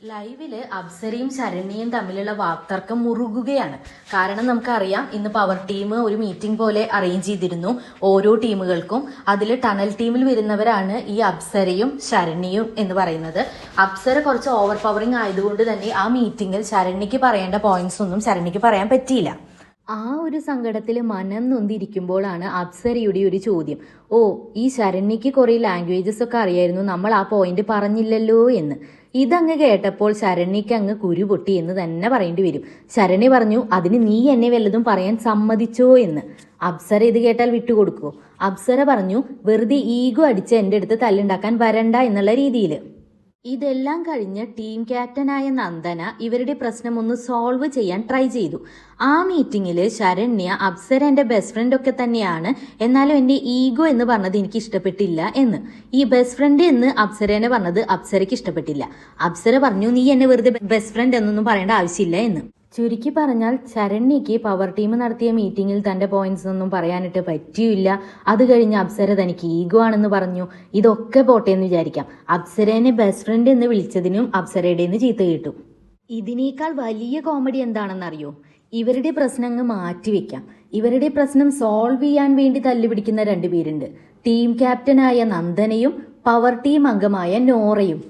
ലൈവിൽ അപ്സരയും ശരണ്യയും തമ്മിലുള്ള വാക്തർക്കം മുറുകുകയാണ്. കാരണം നമുക്കറിയാം ഇന്ന് പവർ ടീം ഒരു മീറ്റിംഗ് പോലെ അറേഞ്ച് ചെയ്തിരുന്നു ഓരോ ടീമുകൾക്കും അതിൽ ടണൽ ടീമിൽ വരുന്നവരാണ് ഈ അപ്സരയും ശരണ്യയും എന്ന് പറയുന്നത്. അപ്സര കുറച്ച് ഓവർ പവറിങ് ആയതുകൊണ്ട് തന്നെ ആ മീറ്റിംഗിൽ ശരണ്യക്ക് പറയേണ്ട പോയിന്റ്സ് ഒന്നും ശരണ്യക്ക് പറയാൻ പറ്റിയില്ല. ആ ഒരു സങ്കടത്തിൽ മനം നൊന്തിരിക്കുമ്പോഴാണ് അപ്സരയുടെ ഒരു ചോദ്യം. ഓ ഈ ശരണ്യക്ക് കുറേ ലാംഗ്വേജസ് ഒക്കെ അറിയായിരുന്നു. നമ്മൾ ആ പോയിന്റ് പറഞ്ഞില്ലല്ലോ എന്ന്. ഇതങ്ങ് കേട്ടപ്പോൾ ശരണ്യക്ക് അങ്ങ് കുരു പൊട്ടി എന്ന് തന്നെ പറയേണ്ടി വരും. ശരണ്യ പറഞ്ഞു അതിന് നീ എന്നെ വല്ലതും പറയാൻ സമ്മതിച്ചോ എന്ന്. അപ്സര ഇത് കേട്ടാൽ വിട്ടുകൊടുക്കുമോ അപ്സര പറഞ്ഞു വെറുതെ ഈഗോ അടിച്ച് എന്റെ അടുത്ത് തല്ലുണ്ടാക്കാൻ വരണ്ട എന്നുള്ള രീതിയിൽ. ഇതെല്ലാം കഴിഞ്ഞ് ടീം ക്യാപ്റ്റനായ നന്ദന ഇവരുടെ പ്രശ്നം ഒന്ന് സോൾവ് ചെയ്യാൻ ട്രൈ ചെയ്തു. ആ മീറ്റിങ്ങിൽ ശരണ്യ അപ്സര എന്റെ ബെസ്റ്റ് ഫ്രണ്ട് ഒക്കെ തന്നെയാണ്. എന്നാലും എന്റെ ഈഗോ എന്ന് പറഞ്ഞത് എനിക്ക് ഇഷ്ടപ്പെട്ടില്ല എന്ന്. ഈ ബെസ്റ്റ് ഫ്രണ്ട് എന്ന് അപ്സരനെ പറഞ്ഞത് അപ്സരയ്ക്ക് ഇഷ്ടപ്പെട്ടില്ല. അപ്സര പറഞ്ഞു നീ എന്നെ വെറുതെ ബെസ്റ്റ് ഫ്രണ്ട് എന്നൊന്നും പറയേണ്ട ആവശ്യമില്ല എന്ന്. ചുരുക്കി പറഞ്ഞാൽ ശരണ്യയ്ക്ക് പവർ ടീം നടത്തിയ മീറ്റിംഗിൽ തന്റെ പോയിന്റ്സ് ഒന്നും പറയാനിട്ട് പറ്റിയില്ല. അത് കഴിഞ്ഞ് അപ്സര തനിക്ക് ഈഗോ ആണെന്ന് പറഞ്ഞു. ഇതൊക്കെ പോട്ടെ എന്ന് വിചാരിക്കാം. അപ്സരേനെ ബെസ്റ്റ് ഫ്രണ്ട് എന്ന് വിളിച്ചതിനും അപ്സരയുടെ നിന്ന് ചീത്ത കിട്ടും. ഇതിനേക്കാൾ വലിയ കോമഡി എന്താണെന്നറിയോ? ഇവരുടെ പ്രശ്നം അങ്ങ് മാറ്റിവെക്കാം ഇവരുടെ പ്രശ്നം സോൾവ് ചെയ്യാൻ വേണ്ടി തല്ലുപിടിക്കുന്ന രണ്ടുപേരുണ്ട് ടീം ക്യാപ്റ്റനായ നന്ദനയും പവർ ടീം അംഗമായ നോറയും.